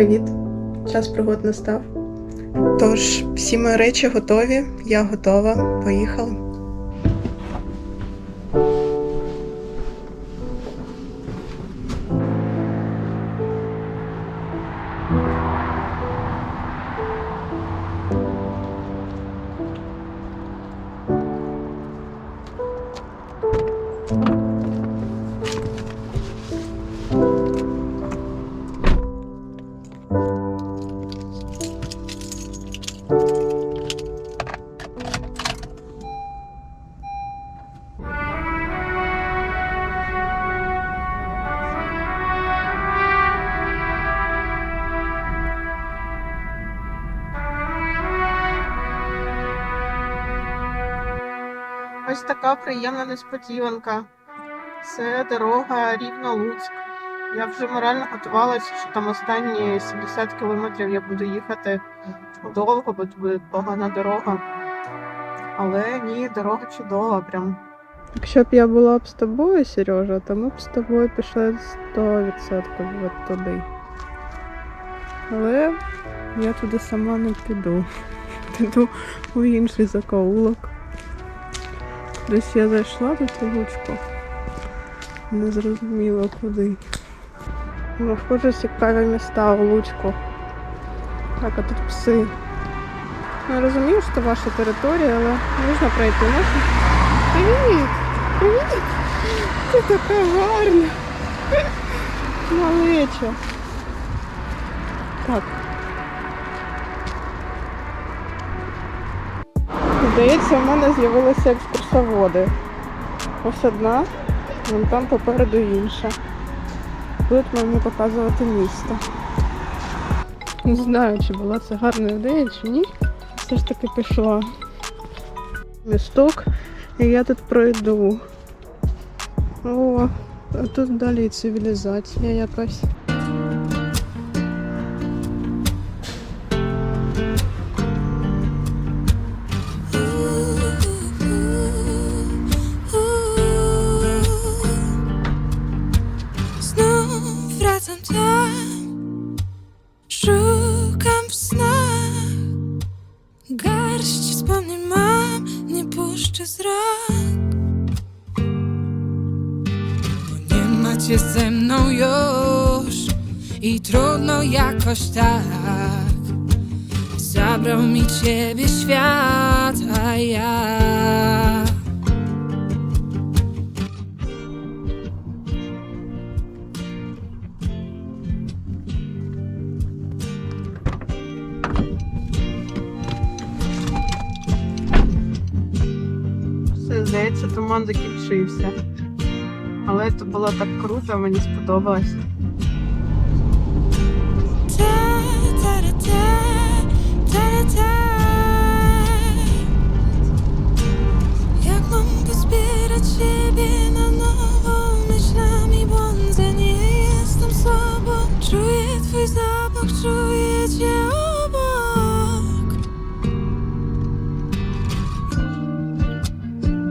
Привіт! Час пригод настав. Тож, всі мої речі готові, я готова. Поїхали. Така приємна несподіванка. Це дорога Рівно-Луцьк. Я вже морально готувалася, що там останні 70 кілометрів я буду їхати довго, бо буде погана дорога. Але ні, дорога чудова прям. Якщо б я була б з тобою, Сережа, то ми б з тобою пішли 100% от туди. Але я туди сама не піду. Піду у інший закоулок. Десь я зайшла до лучку. Не зрозуміла куди. Ну, схоже, цікаві міста у Луцьку. Так, а тут пси. Ну, розумію, що це ваша територія, але можна пройти. Можна? Привіт! Привіт! Ти така гарна! Малеча. Так. Здається, в мене з'явилися екскурсоводи. Ось одна, вон там попереду інша. Будуть мені показувати місто. Не знаю, чи була це гарна ідея, чи ні. Все ж таки пішла. Місток, і я тут пройду. О, а тут далі цивілізація якась. nie macie ze mną już i trudno jakoś tak. Zabrał mi ciebie świat, a ja. Все, здається, туман закінчився. Але це було так круто, мені сподобалось.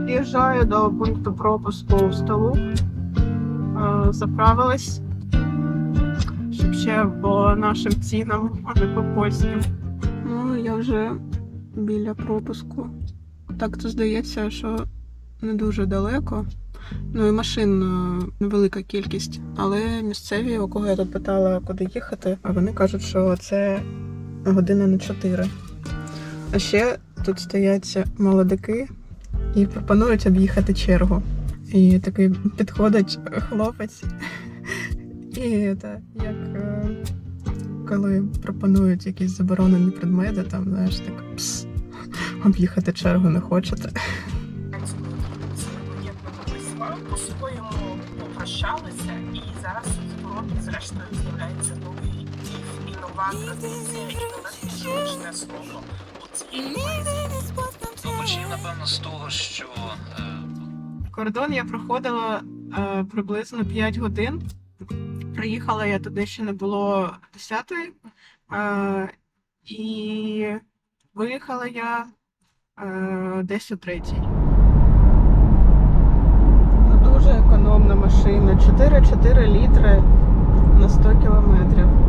Під'їжджаю до пункту пропуску в столу. Е, Заправилась, щоб ще по нашим цінам, а не по польським. Ну, я вже біля пропуску. Так то здається, що не дуже далеко. Ну і машин е, невелика кількість. Але місцеві, у кого я тут питала, куди їхати, а вони кажуть, що це година на 4. А ще тут стоять молодики і пропонують об'їхати чергу. І такий підходить хлопець. І це, як е, коли пропонують якісь заборонені предмети, там, знаєш, так пс, об'їхати чергу не хочете. по-своєму попрощалися, і зараз Європі зрештою з'являється новий і нова традиція, Ну, напевно, з того, що е, Кордон я проходила е, приблизно 5 годин. Приїхала я туди ще не було 10-ї. Е, і виїхала я е, десь о 3-й. Ну, дуже економна машина. 4-4 літри на 100 кілометрів.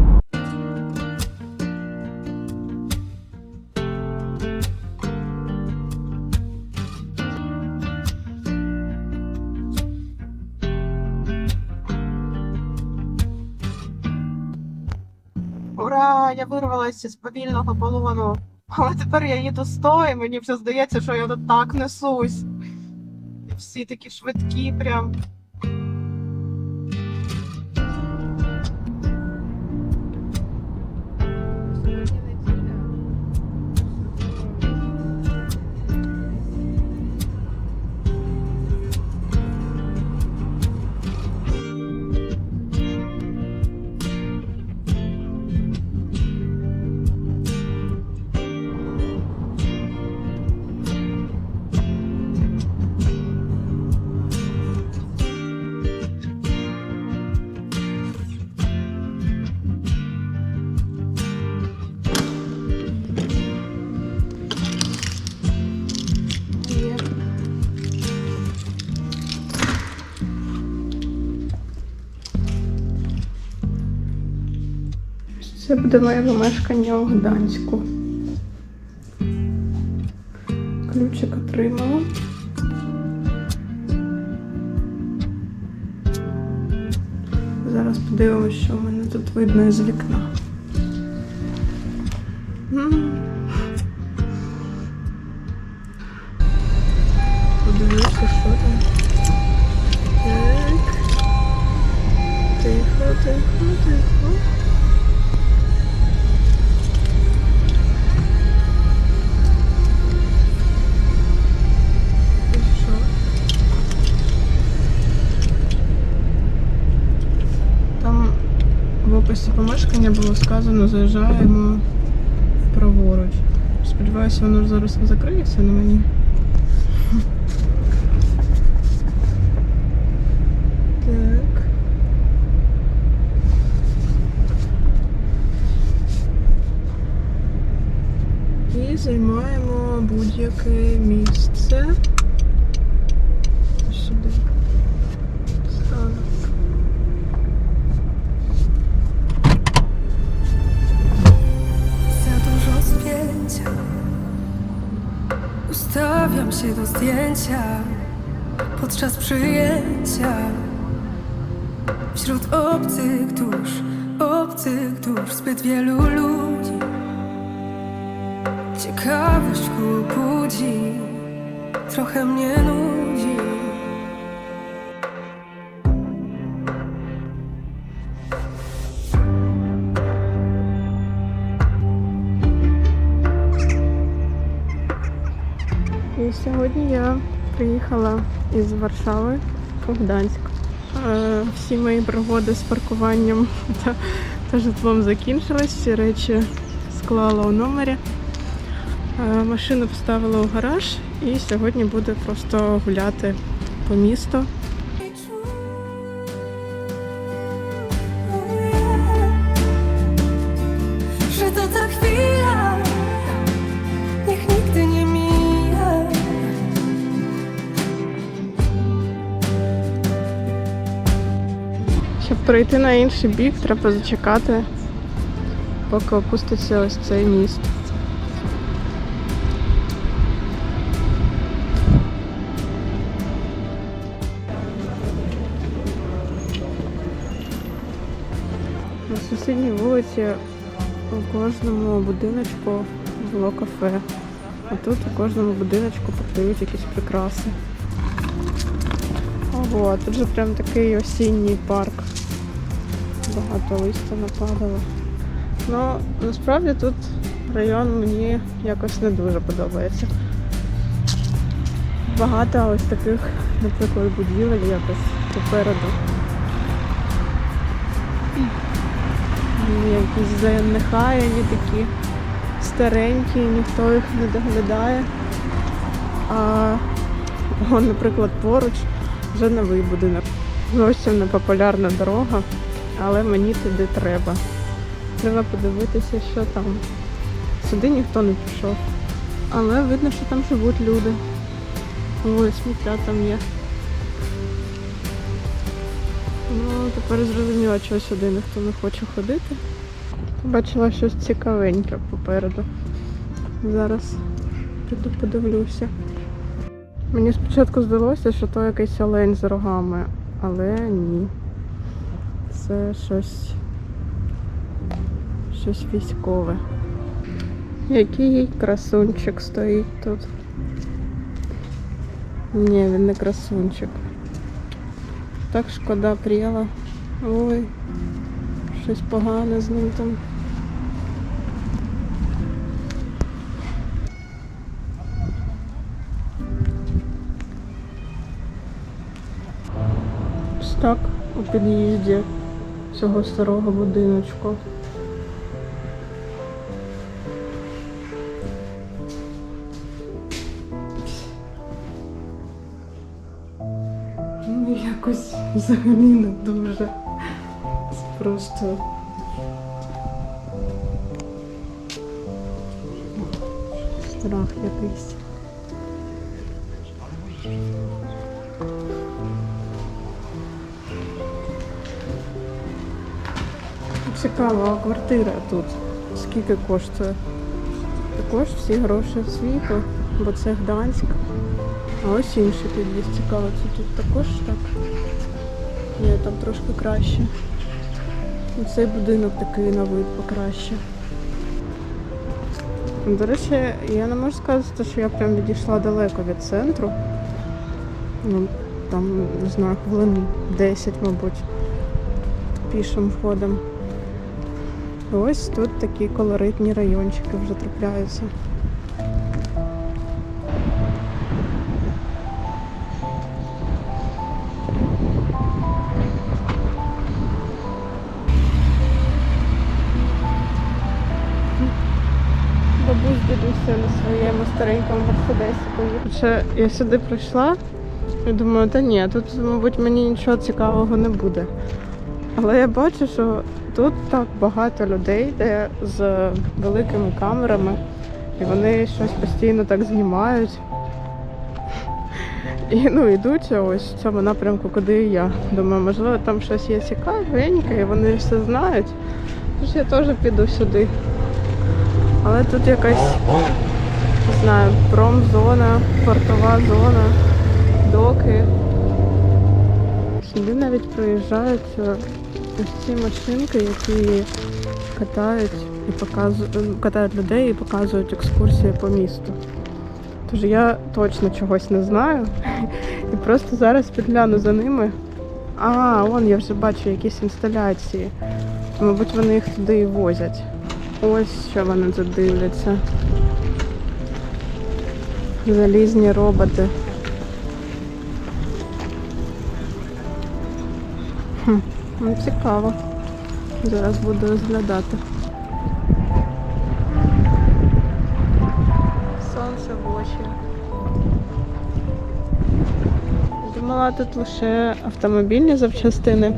Ура! Я вирвалася з повільного полону. Але тепер я їду сто, і мені вже здається, що я тут так несусь. І всі такі швидкі, прям. Це буде моє помешкання у Гданську. Ключик отримала. Зараз подивимося, що в мене тут видно із вікна. Подивлюся, що там. Так. Тихо, тихо, тихо. Описі помешкання було сказано, заїжджаємо праворуч. Сподіваюся, воно зараз закриється на мені. Так. І займаємо будь-яке місце. przyjęcia Wśród obcych dusz Obcych dusz Zbyt wielu ludzi Ciekawość ku budzi Trochę mnie nudzi І сьогодні я приїхала із Варшави в Гданськ. Е, Всі мої пригоди з паркуванням та, та житлом закінчились. Всі речі склала у номері. Е, Машину поставила у гараж і сьогодні буду просто гуляти по місту. Пройти на інший бік, треба зачекати, поки опуститься ось цей міст. На сусідній вулиці у кожному будиночку було кафе. А тут у кожному будиночку продають якісь прикраси. Ого, тут же прям такий осінній парк. Багато листя нападало. Ну, насправді тут район мені якось не дуже подобається. Багато ось таких, наприклад, будівель якось попереду. Якісь занехаяні такі старенькі, ніхто їх не доглядає. А, о, наприклад, поруч вже новий будинок. Зовсім не популярна дорога, але мені туди треба. Треба подивитися, що там. Сюди ніхто не пішов. Але видно, що там живуть люди. Ой, сміття там є. Ну, тепер зрозуміла, чого сюди ніхто не хоче ходити. Побачила щось цікавеньке попереду. Зараз піду подивлюся. Мені спочатку здалося, що то якийсь олень з рогами, але ні. Це щось. щось військове. Який красунчик стоїть тут. Ні, він не красунчик. Так шкода пріла. Ой, щось погане з ним там. Так у під'їзді цього старого будиночку. Ну, якось взагалі не дуже. Це просто. Страх якийсь. Цікаво, а квартира тут скільки коштує? Також всі гроші світу, бо це Гданськ. А ось інший під'їзд цікаво, це тут також так. Ні, там трошки краще. Ну, Цей будинок такий на вид покраще. До речі, я не можу сказати, що я прям відійшла далеко від центру. Ну, там, не знаю, хвилин 10, мабуть, пішим ходом. Ось тут такі колоритні райончики вже трапляються. Бабусь дідуся на своєму старенькому мерседесі поїхав. Я сюди прийшла і думаю, та ні, тут, мабуть, мені нічого цікавого не буде. Але я бачу, що тут так багато людей, де з великими камерами, і вони щось постійно так знімають. І ну, йдуть ось в цьому напрямку, куди і я. Думаю, можливо, там щось є цікавеньке, і вони все знають. Тож я теж піду сюди. Але тут якась, не знаю, промзона, портова зона, доки. Сюди навіть приїжджають е, ось ці машинки, які катають і показують катають людей і показують екскурсії по місту. Тож я точно чогось не знаю. І просто зараз підгляну за ними. А, вон я вже бачу якісь інсталяції. Мабуть, вони їх туди і возять. Ось що вони тут дивляться. Залізні роботи. Хм, цікаво. Зараз буду розглядати. Сонце в очі. Думала тут лише автомобільні запчастини,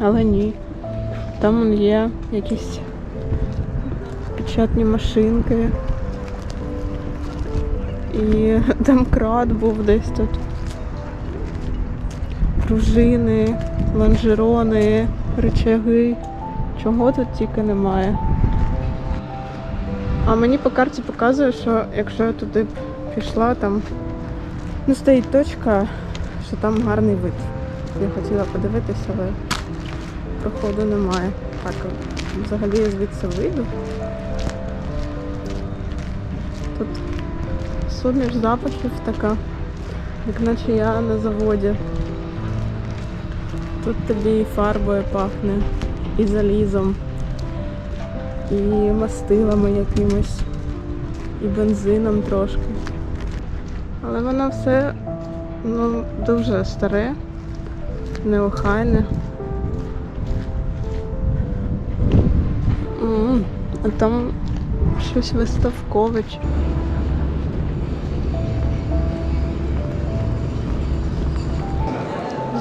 але ні. Там є якісь печатні машинки. І домкрат був десь тут. Пружини, лонжерони, рычаги. Чого тут тільки немає. А мені по карті показує, що якщо я туди пішла, там ну, стоїть точка, що там гарний вид. Я хотіла подивитися, але проходу немає. Так, взагалі я звідси вийду. Тут суміш запахів така, як наче я на заводі. Тут тобі і фарбою пахне, і залізом, і мастилами якимось, і бензином трошки. Але воно все ну, дуже старе, неохайне. А там щось виставкове.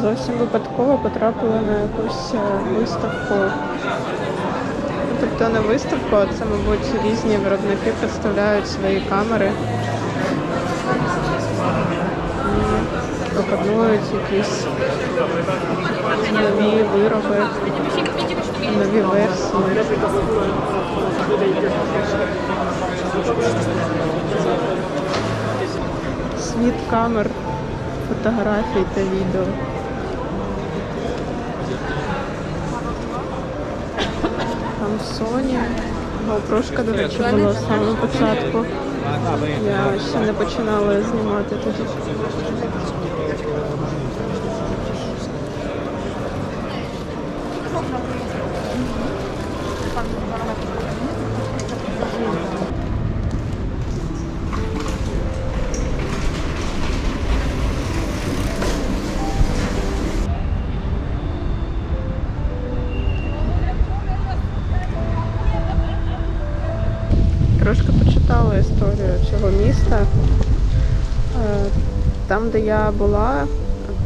Зовсім випадково потрапила на якусь е, виставку. Тобто не виставку, а це, мабуть, різні виробники представляють свої камери. І пропонують якісь нові вироби, нові версії. Світ камер, фотографій та відео. Там соні GoPro-шка, до речі, була з самого початку. Я ще не починала знімати тоді. Трошки почитала історію цього міста. Е, Там, де я була,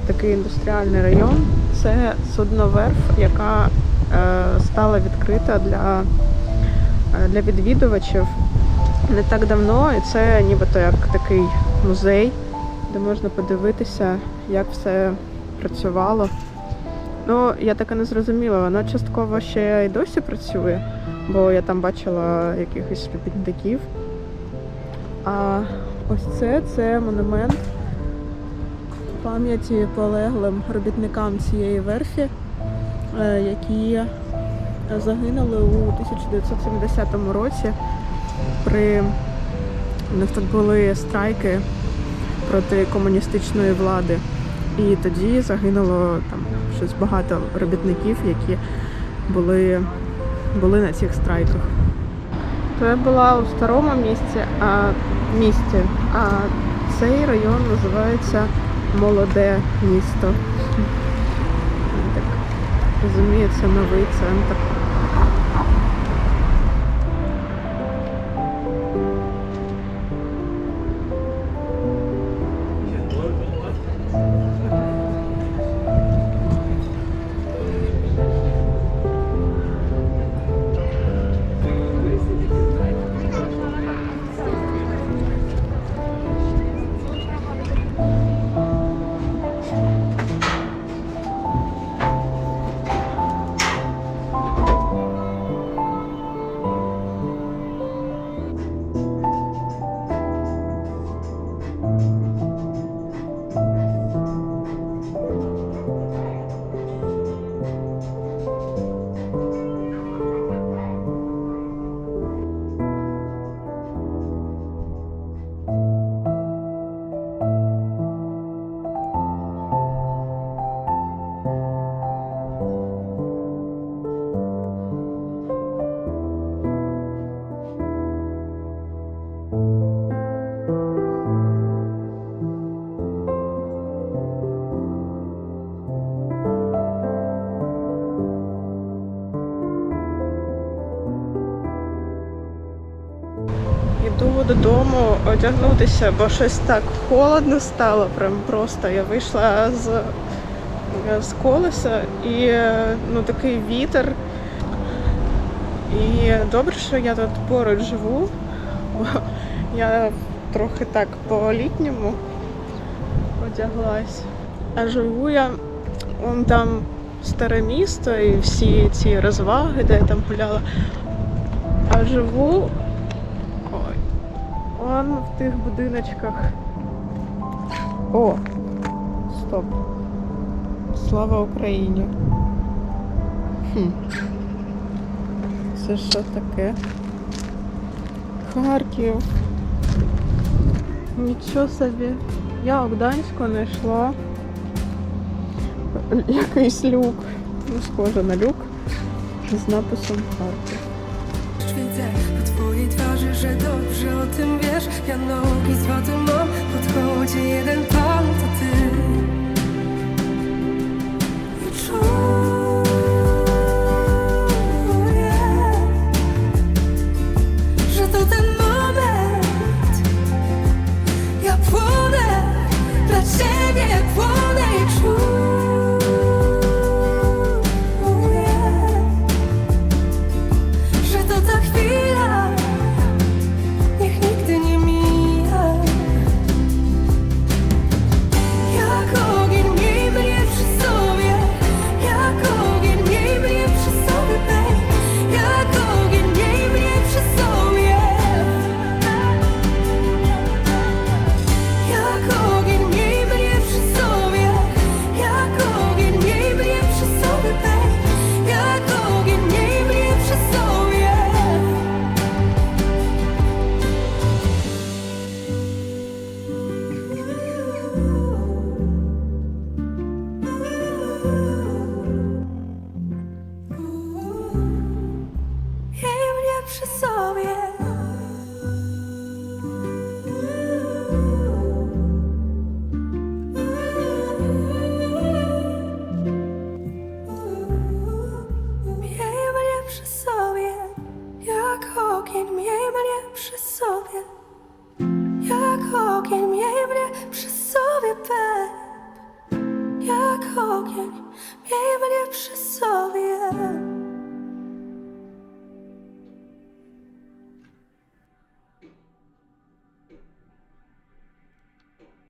такий індустріальний район, це судноверф, яка е, стала відкрита для, е, для відвідувачів не так давно, і це нібито як такий музей, де можна подивитися, як все працювало. Ну, я так і не зрозуміла, воно частково ще й досі працює, бо я там бачила якихось робітників. А ось це це монумент пам'яті полеглим робітникам цієї верфі, е, які загинули у 1970 році при у них тут були страйки проти комуністичної влади. І тоді загинуло там щось багато робітників, які були, були на цих страйках. То я була у старому місті, а, місті, а цей район називається Молоде місто. Так розумію, це новий центр. Додому одягнутися, бо щось так холодно стало, прям просто. Я вийшла з, з колеса і ну, такий вітер. І добре, що я тут поруч живу, бо я трохи так по-літньому одяглась. А живу я вон там старе місто і всі ці розваги, де я там гуляла. А живу. Он в тих будиночках. О! Стоп. Слава Україні. Хм. Це що таке? Харків. Нічого собі. Я у Гданську знайшла якийсь люк. Ну, схоже на люк з написом Харків. Że dobrze o tym wiesz. Ja nogi z wody mam, podchodzi jeden pan, to ty. I czuję, że to ten moment. Ja płonę, dla ciebie płonę